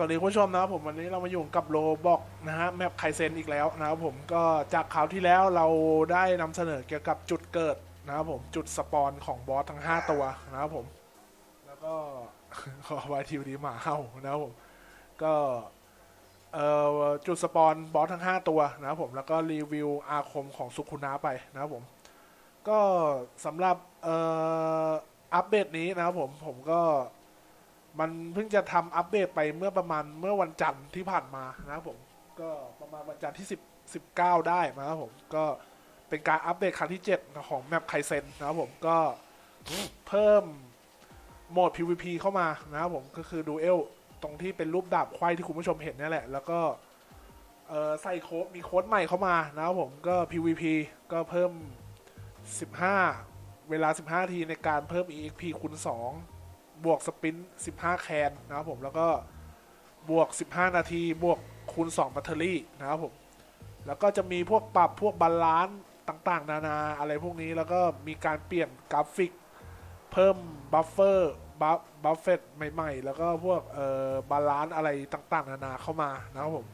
สวัสดีคุณผู้ชมนะครับผมวันนี้เรามาอยู่กับโลบอกนะฮะแมปไคเซนอีกแล้วนะครับผมก็จากคราวที่แล้วเราได้นำเสนอเกี่ยวกับจุดเกิดนะครับผมจุดสปอนของบอสทั้ง 5 ตัวนะครับผม แล้วก็ขอไวทีวดีหมาเห่านะครับผมก็เอ่อจุดสปอนบอสทั้ง 5 ตัวนะครับผมแล้วก็รีวิวอาคมของสุคุนะไปนะครับผม ก็สำหรับเอ่ออัปเดตนี้นะครับผมผมก็ มันเพิ่งจะทำอัปเดตไปเมื่อประมาณเมื่อวันจันทร์ที่ผ่านมานะครับผมก็ประมาณวันจันทร์ที่10 19 ได้นะครับผมก็เป็นการอัปเดตครั้งที่ 7 ของแมปไคเซนนะครับผมก็เพิ่มโหมด PVP เข้ามานะครับผมก็คือดูเอลตรงที่เป็นรูปดาบควายที่คุณผู้ชมเห็นนี่แหละ แล้วก็ใส่โค้ดมีโค้ดใหม่เข้ามานะครับผมก็ PVP ก็เพิ่ม 15 เวลา 15 ทีในการเพิ่ม EXP คูณ 2 บวกสปิน 15 แคนนะครับผมแล้วก็บวก 15 นาทีบวกคูณ2แบตเตอรี่นะครับผมแล้วก็จะมีพวกปรับพวกบาลานซ์ต่างๆ นานาอะไรพวกนี้แล้วก็มีการเปลี่ยนกราฟิก เพิ่มบัฟเฟอร์บัฟบัฟเฟตใหม่ๆ แล้วก็พวกเอ่อบาลานซ์อะไรต่างๆ นานาเข้ามานะครับผม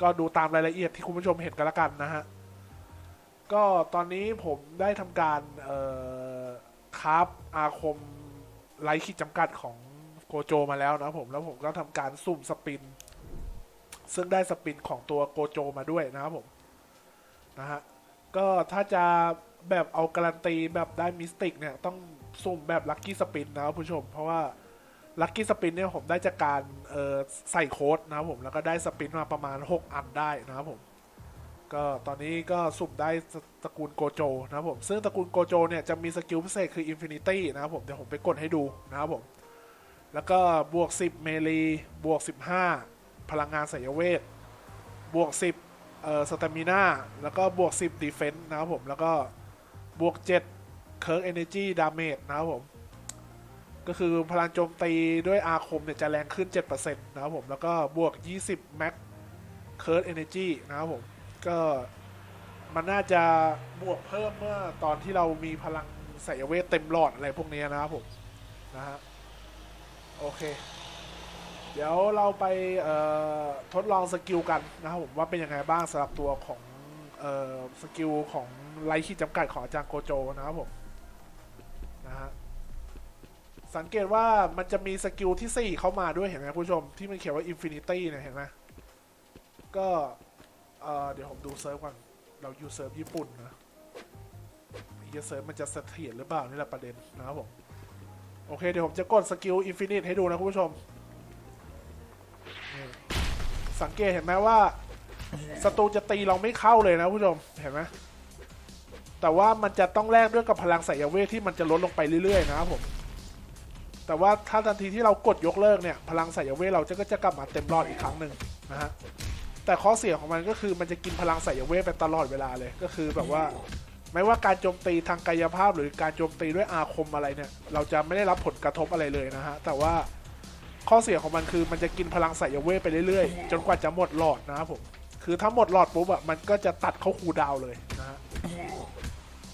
ก็ดูตามรายละเอียดที่คุณผู้ชมเห็นกันละกันนะฮะก็ตอนนี้ผมได้ทำการเอ่อคราฟอาคม ไร้ขีดจำกัดของโกโจมาแล้วนะผม แล้วผมก็ทำการสุ่มสปิน ซึ่งได้สปินของตัวโกโจมาด้วยนะครับผม นะฮะ ก็ถ้าจะแบบเอาการันตีแบบได้มิสติกเนี่ย ต้องสุ่มแบบลัคกี้สปินนะครับผู้ชม เพราะว่าลัคกี้สปินเนี่ยผมได้จากการเออใส่โค้ดนะครับผม แล้วก็ได้สปินมาประมาณ 6 อันได้นะครับผม ก็ตอนนี้ก็สุ่มได้ตระกูลโกโจนะครับผม ซึ่งตระกูลโกโจเนี่ยจะมีสกิลพิเศษคือ Infinity นะครับผม เดี๋ยวผมไปกดให้ดูนะครับผม แล้วก็บวก 10 เมลีบวก 15 พลังงานสายเวท บวก 10เอ่อสตามิน่าแล้วก็บวก 10ดีเฟนส์นะครับผม แล้วก็บวก 7เคิร์กเอเนจีดาเมจนะครับผม ก็คือพลังโจมตีด้วยอาคมเนี่ยจะแรงขึ้น 7%นะครับผม แล้วก็บวก 20 แม็กเคิร์กเอเนจีนะครับผม ก็มันน่าจะบวกเพิ่มเมื่อตอนที่เรามีพลังสายเวทเต็มหลอดอะไรพวกนี้นะครับผมนะฮะโอเค เดี๋ยวเราไปทดลองสกิลกันนะครับผมว่าเป็นยังไงบ้างสำหรับตัวของสกิลของไลท์ขีดจำกัดของอาจารย์โกโจนะครับผมนะฮะสังเกตว่ามันจะมีสกิลที่ 4 เข้ามาด้วยเห็นไหมผู้ชม ที่มันเขียนว่า Infinity เนี่ยเห็นไหมก็ เอ่อเดี๋ยวผมดูเซิร์ฟก่อน เราอยู่เซิร์ฟญี่ปุ่นนะไอ้เซิร์ฟมันจะเสถียรหรือเปล่านี่แหละประเด็นนะครับผม โอเค เดี๋ยวผมจะกดสกิลอินฟินิตให้ดูนะคุณผู้ชม สังเกตเห็นไหมว่าศัตรูจะตีเราไม่เข้าเลยนะคุณผู้ชม เห็นไหมแต่ว่ามันจะต้องแลกด้วยกับพลังสายเวทที่มันจะลดลงไปเรื่อยๆนะครับผม แต่ว่าถ้าทันทีที่เรากดยกเลิกเนี่ย พลังสายเวทเราจะก็จะกลับมาเต็มรอดอีกครั้งหนึ่งนะฮะ แต่ข้อเสียของมันก็คือมันจะกินพลังสายเวทไปตลอดเวลาเลยก็คือแบบว่า ไม่ว่าการโจมตีทางกายภาพหรือการโจมตีด้วยอาคมอะไรเนี่ย เราจะไม่ได้รับผลกระทบอะไรเลยนะฮะ แต่ว่าข้อเสียของมันคือมันจะกินพลังสายเวทไปเรื่อยๆ จนกว่าจะหมดหลอดนะครับผมคือถ้าหมดหลอดปุ๊บอะมันก็จะตัดเข้าคูดาวเลยนะฮะ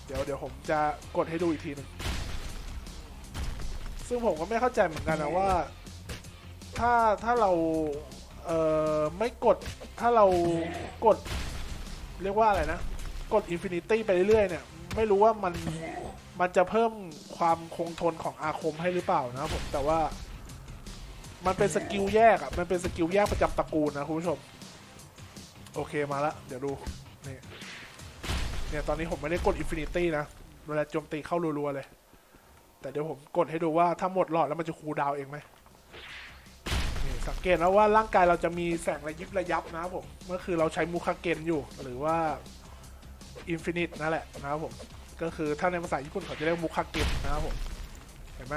เดี๋ยวเดี๋ยวผมจะกดให้ดูอีกทีหนึงซึ่งผมก็ไม่เข้าใจเหมือนกันนะว่า ถ้าถ้าเราเอ่อไม่กด ถ้าเรากดเรียกว่าอะไรนะ กด Infinity ไปเรื่อยๆเนี่ย ไม่รู้ว่ามันมันจะเพิ่มความคงทนของอาคมให้หรือเปล่านะครับผมแต่ว่า มันเป็นสกิลแยกอะมันเป็นสกิลแยกประจำตระกูลนะคุณผู้ชม โอเคมาละเดี๋ยวดู นี่เนี่ยตอนนี้ผมไม่ได้กด Infinity นะเวลาโจมตีเข้ารัวๆเลย แต่เดี๋ยวผมกดให้ดูว่าถ้าหมดหลอดแล้วมันจะคูลดาวเองไหม สังเกตนะว่าร่างกายเราจะมีแสงระยิบระยับนะครับผมเมื่อคือเราใช้มูคาเกนอยู่หรือว่าอินฟินิตนั่นแหละนะครับผมก็คือถ้าในภาษาญี่ปุ่นเขาจะเรียกมูคาเกนนะครับผมเห็นไหม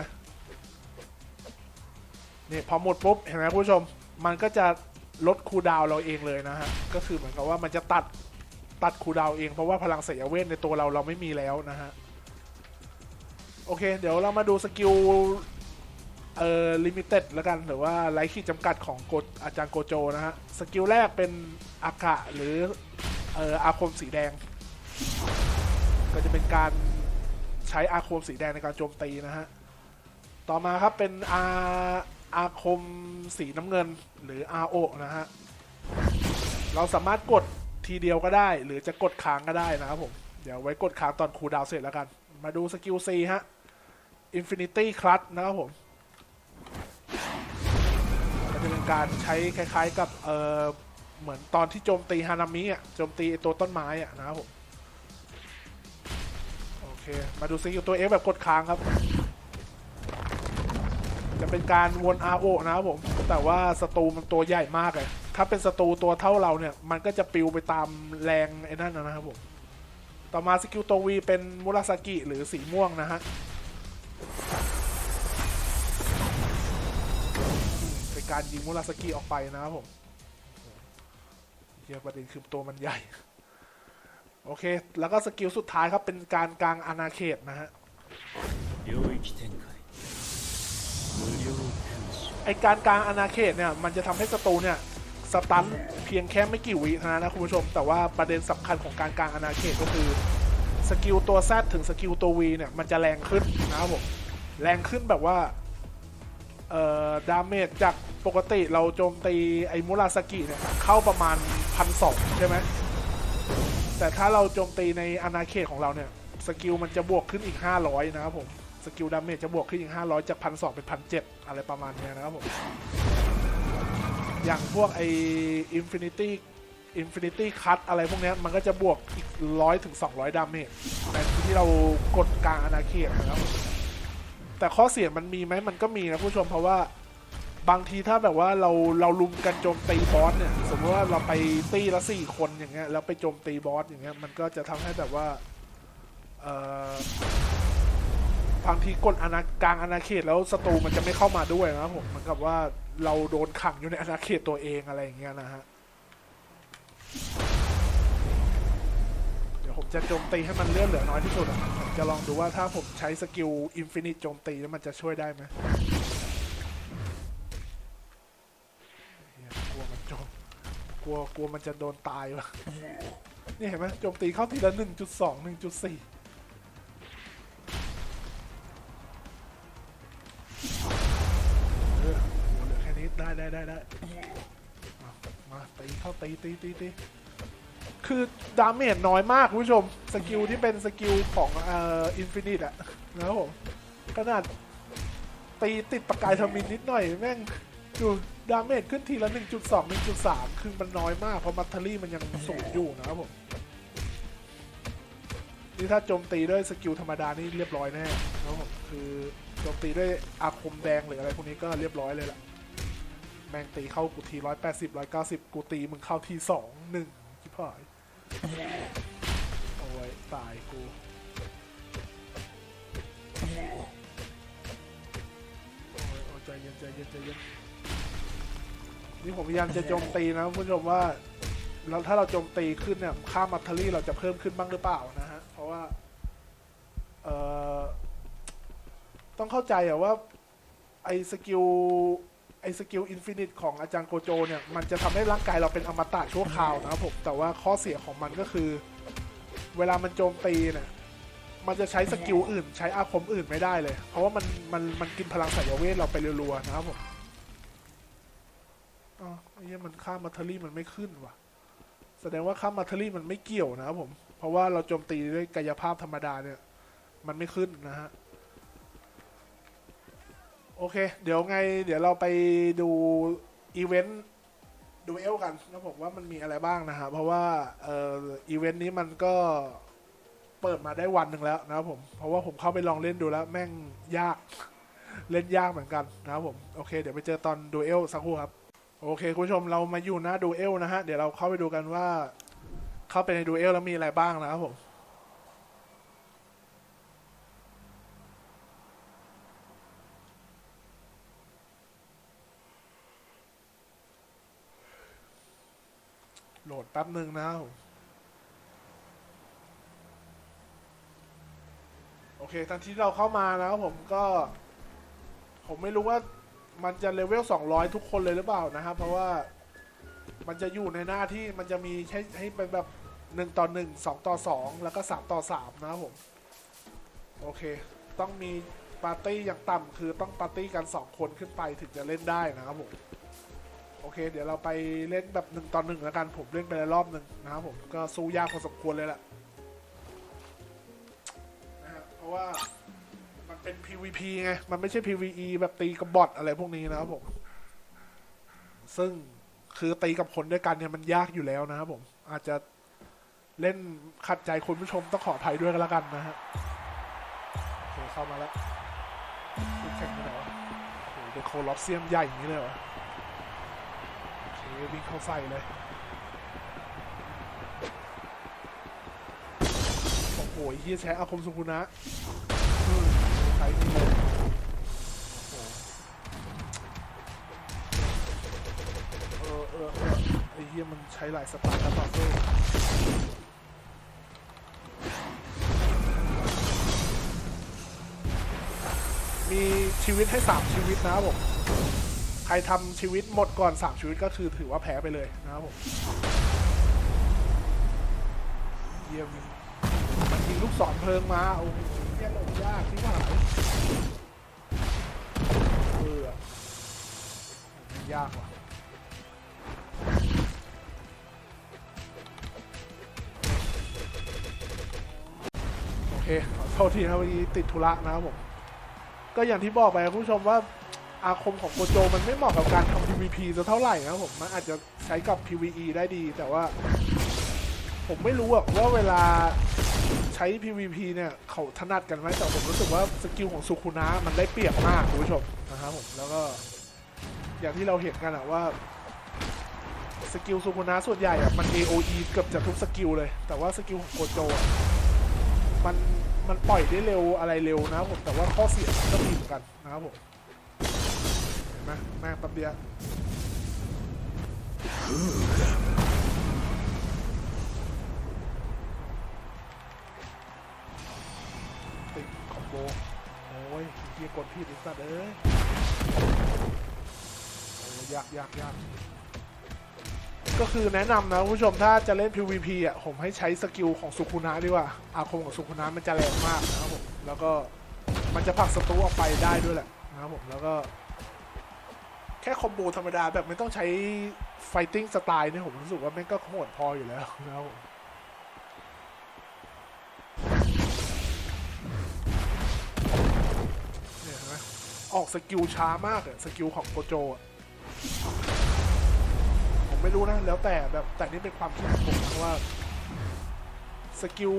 นี่พอหมดปุ๊บเห็นไหมคุณผู้ชม มันก็จะลดคูดาวเราเองเลยนะฮะก็คือเหมือนกับว่ามันจะตัดตัดคูดาวเองเพราะว่าพลังเสียเวทในตัวเราเราไม่มีแล้วนะฮะโอเค เดี๋ยวเรามาดูสกิล เอ่อลิมิเต็ดแล้วกันหรือว่าไร้ขีดจำกัดของโกอาจารย์โกโจนะฮะ สกิลแรกเป็นอากะหรือเอ่ออาคมสีแดง ก็จะเป็นการใช้อาคมสีแดงในการโจมตีนะฮะ ต่อมาครับเป็นอาอาคมสีน้ำเงินหรือ RO นะฮะ เราสามารถกดทีเดียวก็ได้ หรือจะกดค้างก็ได้นะครับผม เดี๋ยวไว้กดค้างตอนคูลดาวเสร็จแล้วกัน มาดูสกิล C ฮะ Infinity Clutch นะครับผม การใช้คล้ายๆกับเออเหมือนตอนที่โจมตีฮานามิอะโจมตีตัวต้นไม้อะนะครับผมโอเค มาดูสกิลตัว F แบบกดค้างครับ จะเป็นการวน RO นะครับผม แต่ว่าศัตรูมันตัวใหญ่มากเลยถ้าเป็นศัตรูตัวเท่าเราเนี่ย มันก็จะปิวไปตามแรงไอ้นั่นนะครับผม ต่อมาสกิลตัว V เป็นมุราสกิหรือสีม่วงนะฮะ การยิงมูราสกี้ออกไปนะครับผมเยอะประเด็นคือตัวมันใหญ่ โอเค แล้วก็สกิลสุดท้ายครับ เป็นการกลางอาณาเขตนะฮะไอการกลางอาณาเขตเนี่ย มันจะทำให้ศัตรูเนี่ยสตันเพียงแค่ไม่กี่วิเท่านั้นนะคุณผู้ชม แต่ว่าประเด็นสำคัญของการกลางอาณาเขตก็คือสกิลตัวแ Z ถึงสกิลตัววีเนี่ย มันจะแรงขึ้นนะครับผม แรงขึ้นแบบว่า ดาเมจจากปกติเราโจมตีไอมูราสกิเนี่ยเข้าประมาณพันสองใช่ไหมแต่ถ้าเราโจมตีในอาณาเขตของเราเนี่ยสกิลมันจะบวกขึ้นอีก 500 นะครับผมสกิลดาเมจจะบวกขึ้นอีก 500 จากพันสเป็นพันเอะไรประมาณนี้นะครับผม อย่างพวกไออินฟินิตี้อินฟินิตี้คัตอะไรพวกนี้มันก็จะบวกอีกร้อยถึงสองร้อยดาเมจในที่เรากดกลางอาณาเขตนะครับ แต่ข้อเสียมันมีไหมมันก็มีนะผู้ชมเพราะว่าบางทีถ้าแบบว่าเราเราลุมกันโจมตีบอสเนี่ย สมมติว่าเราไปตีละสี่คนอย่างเงี้ยแล้วไปโจมตีบอสอย่างเงี้ยมันก็จะทำให้แบบว่าเอ่อบางทีกดอาณากลางอาณาเขตแล้วศัตรูมันจะไม่เข้ามาด้วยนะผมเหมือนกับว่าเราโดนขังอยู่ในอาณาเขตตัวเองอะไรอย่างเงี้ยนะฮะ ผมจะโจมตีให้มันเลื่อนเหลือน้อยที่สุดอะผมจะลองดูว่าถ้าผมใช้สกิลอินฟินิตโจมตีแล้วมันจะช่วยได้ไหมเหี้ยกลัวมันโจมกลัวกลัวมันจะโดนตายวะนี่เห็นไหมโจมตีเข้าทีละหนึ่งจุดสองหนึ่งจุดสี่เออเหลือแค่นี้ได้ได้ได้ได้มามาตีเข้าตีตีตีตี คือดาเมจน้อยมากคุณผู้ชม สกิลที่เป็นสกิลของเอ่ออินฟินิตอะนะครับผมขนาดตีติดประกายทมินนิดหน่อยแม่งดูดาเมจขึ้นทีละ 1.2 1.3 คือมันน้อยมาก เพราะมัตเทอรี่มันยังสูงอยู่นะครับผม นี่ถ้าโจมตีด้วยสกิลธรรมดานี่เรียบร้อยแน่นะครับผมคือโจมตีด้วยอาคมแดงหรืออะไรพวกนี้ก็เรียบร้อยเลยล่ะ แม่งตีเข้ากูทีร้อยแปดสิบร้อยเก้าสิบกูตีมึงเข้าทีสองหนึ่งชิบหาย โอ้ยตายกูโอ้ยโอ้ยใจเย็นใจเย็นใจเย็นนี่ผมพยายามจะโจมตีนะคุณผู้ชมว่าเราถ้าเราโจมตีขึ้นเนี่ยค่ามัตเทอรี่เราจะเพิ่มขึ้นบ้างหรือเปล่านะฮะเพราะว่าเอ่อต้องเข้าใจอะว่าไอ้สกิล ไอสกิลอินฟินิตของอาจารย์โกโจเนี่ย มันจะทำให้ร่างกายเราเป็นอมตะชั่วคราวนะครับผม แต่ว่าข้อเสียของมันก็คือ เวลามันโจมตีเนี่ยมันจะใช้สกิลอื่น ใช้อาคมอื่นไม่ได้เลย เพราะว่ามันมันมันกินพลังสายเวทเราไปรัวๆนะครับผมอ๋อไอ้เหี้ยมันค่ามัทเทอรี่มันไม่ขึ้นว่ะ แสดงว่าค่ามัทเทอรี่มันไม่เกี่ยวนะครับผม เพราะว่าเราโจมตีด้วยกายภาพธรรมดาเนี่ย มันไม่ขึ้นนะฮะ โอเค เดี๋ยวไง เดี๋ยวเราไปดูอีเวนต์ดูเอลกันนะผมว่ามันมีอะไรบ้างนะฮะเพราะว่าเอ่ออีเวนต์นี้มันก็เปิดมาได้วันหนึ่งแล้วนะครับผม เพราะว่าผมเข้าไปลองเล่นดูแล้ว แม่งยากเล่นยากเหมือนกันนะครับผม โอเค เดี๋ยวไปเจอตอนดูเอลสักครู่ครับ โอเค คุณผู้ชมเรามาอยู่หน้าดูเอลนะฮะ เดี๋ยวเราเข้าไปดูกันว่า เข้าไปในดูเอลแล้วมีอะไรบ้างนะครับผม ดแป๊บหนึ่งนะครับผมโอเคทันที่เราเข้ามานะครับผมก็ ผมไม่รู้ว่ามันจะเลเวล 200 ทุกคนเลยหรือเปล่านะครับ เพราะว่ามันจะอยู่ในหน้าที่มันจะมีให้ให้เป็นแบบ 1 ต่อ 1 2 ต่อ 2 แล้วก็ 3 ต่อ 3 นะครับผม โอเค ต้องมีปาร์ตี้อย่างต่ำคือต้องปาร์ตี้กันสองคนขึ้นไปถึงจะเล่นได้นะครับผม โอเค เดี๋ยวเราไปเล่นแบบหนึ่งต่อหนึ่งแล้วกันผมเล่นไปแล้วรอบหนึ่งนะครับผมก็สู้ยากพอสมควรเลยแหละนะฮะเพราะว่ามันเป็น PVP ไง มันไม่ใช่ PVE แบบตีกับบอทอะไรพวกนี้นะครับผม ซึ่งคือตีกับคนด้วยกันเนี่ยมันยากอยู่แล้วนะครับผม อาจจะเล่นขัดใจคุณผู้ชมต้องขออภัยด้วยกันแล้วกันนะฮะโอเคเข้ามาแล้วแข่งไปไหนวะโอ้โหเป็นโคลอสเซียมใหญ่อย่างนี้เลยเห รอโอเควิ่งเข้าใส่เลย โอ้โหเฮียใช้อาคมสุกุนะใช้นี่เลยโอ้โหเออเออเออไอ้เฮียมันใช้หลายสไตล์การต่อสู้มีชีวิตให้สามชีวิตนะบผม ใครทำชีวิตหมดก่อน 3 ชีวิตก็คือถือว่าแพ้ไปเลยนะครับผมเยี่ยมมันยิงลูกศรเพลิงมาโอ้โหเนี่ยลงยากที่หายเออมันยากว่ะโอเคขอโทษทีนะครับวันนี้ติดธุระนะครับผม ก็อย่างที่บอกไปคุณผู้ชมว่า อาคมของโกโจมันไม่เหมาะกับการทำ PVP จะเท่าไหร่นะผมมันอาจจะใช้กับ PVE ได้ดี แต่ว่า ผมไม่รู้อะว่าเวลาใช้ PVP เนี่ยเขาถนัดกันไหมแต่ผมรู้สึกว่าสกิลของสุคุนะมันได้เปรียบมากคุณผู้ชมนะครับผมแล้วก็อย่างที่เราเห็นกันอะว่าสกิลสุคุนะส่วนใหญ่อะมัน AOE เกือบจะทุกสกิลเลย แต่ว่าสกิลของโกโจอะมันมันปล่อยได้เร็วอะไรเร็วนะครับผมแต่ว่าข้อเสียมันก็มีเหมือนกันนะครับผม มแม่ป๊บเดียติดคอมโบ โอ้ยเฮียกดพี่ดิสัตว์เอ้ยโอ้ยยากยากยากก็คือแนะนำนะผู้ชมถ้าจะเล่น PVP อะผมให้ใช้สกิลของสุคุนะดีกว่า อาคมของสุคุนะมันจะแรงมากนะครับผม แล้วก็มันจะผลักศัตรูออกไปได้ด้วยแหละนะครับผม แล้วก็ ค่คอมโบธรรมดาแบบไม่ต้องใช้ไฟติ้งสไตล์เนี่ยผมรู้สึกว่าแม่งก็โหดพออยู่แล้วนะครับเนี่ยเห็นไหมออกสกิลช้ามากอะสกิลของโกโจอะผมไม่รู้นะ แล้วแต่แบบแต่นี่เป็นความคิดของผมนะว่าสกิล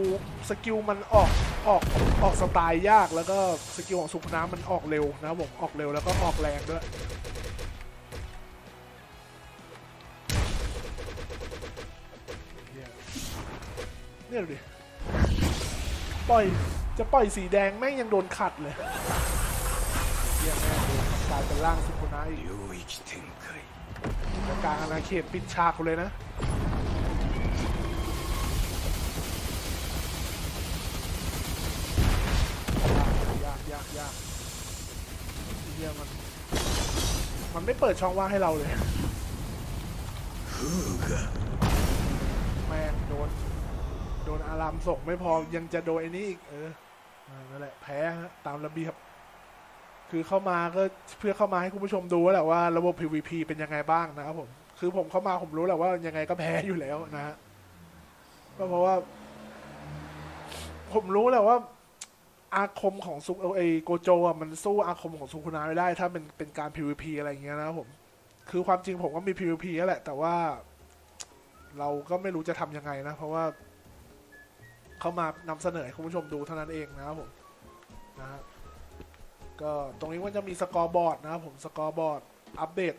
สกิลมันออกออกออกสไตล์ยากแล้วก็สกิลของสุพน้ำมันออกเร็วนะบผมออกเร็วแล้วก็ออกแรงด้วย เนี่ยดูดิปล่อยจะปล่อยสีแดงแม่งยังโดนขัดเลยเยี่แม่งโดนกลายเป็นร่างซุกุนะอีกกลางอาณาเขตปิดฉากเลยนะยากยากยากมันไม่เปิดช่องว่างให้เราเลยแม่โดน โดนอารามส่งไม่พอยังจะโดนไอ้นี้อีกเออนั่นแหละแพ้ฮะตามระเบียบ คือเข้ามาก็เพื่อเข้ามาให้คุณผู้ชมดูแหละว่าระบบ PVP เป็นยังไงบ้างนะครับผม คือผมเข้ามาผมรู้แหละว่ายังไงก็แพ้อยู่แล้วนะฮะก็เพราะว่า ผมรู้แหละว่า อาคมของซุไอโกโจอะมันสู้อาคมของซุคุนาไม่ได้ ถ้าเป็นเป็นการ PVP อะไรอย่างเงี้ยนะครับผม คือความจริงผมก็มี PVP แหละ แต่ว่า เราก็ไม่รู้จะทำยังไงนะ เพราะว่า เข้ามานำเสนอให้คุณผู้ชมดูเท่านั้นเองนะครับผมนะฮะก็ตรงนี้มันจะมีสกอร์บอร์ดนะครับผมสกอร์บอร์ดอัปเดต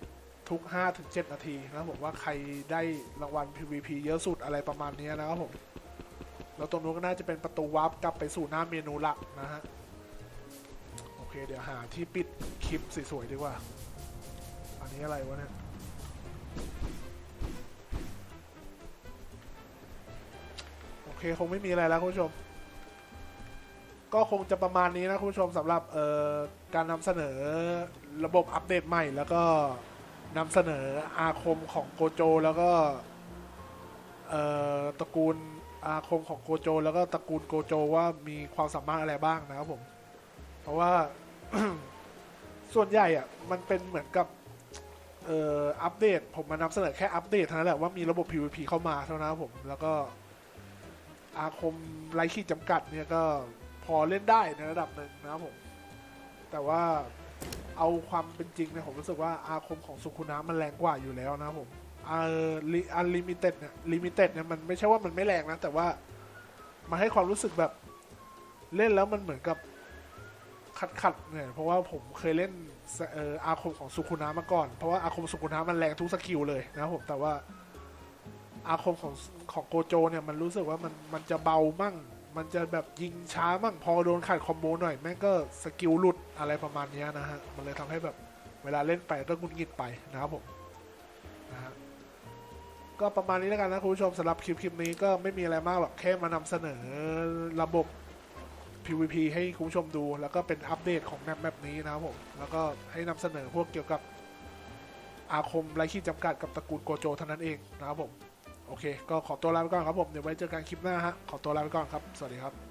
ทุก 5-7 นาทีนะครับผมว่าใครได้รางวัล PVP เยอะสุดอะไรประมาณนี้นะครับผม แล้วตรงนู้นก็น่าจะเป็นประตูวาร์ปกลับไปสู่หน้าเมนูหลักนะฮะ โอเคเดี๋ยวหาที่ปิดคลิปสวยๆดีกว่า อันนี้อะไรวะเนี่ย เคคงไม่มีอะไรแล้วคุณผู้ชม ก็คงจะประมาณนี้นะคุณผู้ชมสำหรับเอ่อการนำเสนอระบบอัปเดตใหม่แล้วก็นำเสนออาคมของโกโจ แล้วก็เอ่อตระกูลอาคมของโกโจ แล้วก็ตระกูลโกโจว่ามีความสามารถอะไรบ้างนะครับผม เพราะว่า ส่วนใหญ่อะมันเป็นเหมือนกับเอ่ออัปเดต ผมมานำเสนอแค่อัปเดตเท่านั้นแหละว่ามีระบบ PVP เข้ามาเท่านั้นครับผมแล้วก็ อาคมไร้ขีดจำกัดเนี่ยก็พอเล่นได้ในระดับหนึ่งนะครับผม แต่ว่าเอาความเป็นจริงเนี่ยผมรู้สึกว่าอาคมของสุคุนะมันแรงกว่าอยู่แล้วนะครับผมอ่ออันลิมิเต็ดเนี่ยลิมิเต็ดเนี่ยมันไม่ใช่ว่ามันไม่แรงนะ แต่ว่ามันให้ความรู้สึกแบบเล่นแล้วมันเหมือนกับขัดขัดๆเนี่ยเพราะว่าผมเคยเล่นสเอ่ออาคมของสุคุนะมาก่อน เพราะว่าอาคมสุคุนะมันแรงทุกสกิลเลยนะครับผมแต่ว่า อาคมของของโกโจเนี่ยมันรู้สึกว่ามันมันจะเบามั่ง มันจะแบบยิงช้ามั่งพอโดนขัดคอมโบหน่อยแม่งก็สกิลหลุดอะไรประมาณนี้นะฮะ มันเลยทำให้แบบเวลาเล่นไปก็งุดหงิดไปนะครับผมนะฮะก็ประมาณนี้แล้วกันนะคุณผู้ชมสำหรับคลิปคลิปนี้ก็ไม่มีอะไรมากหรอกแค่มานำเสนอระบบ PVP ให้คุณผู้ชมดู แล้วก็เป็นอัปเดตของแมปแบบนี้นะครับผม แล้วก็ให้นำเสนอพวกเกี่ยวกับอาคมไร้ขีดจำกัดกับตระกูลโกโจเท่านั้นเองนะครับผม โอเค ก็ขอตัวลาไปก่อนครับผม เดี๋ยวไว้เจอกันคลิปหน้าฮะ ขอตัวลาไปก่อนครับ สวัสดีครับ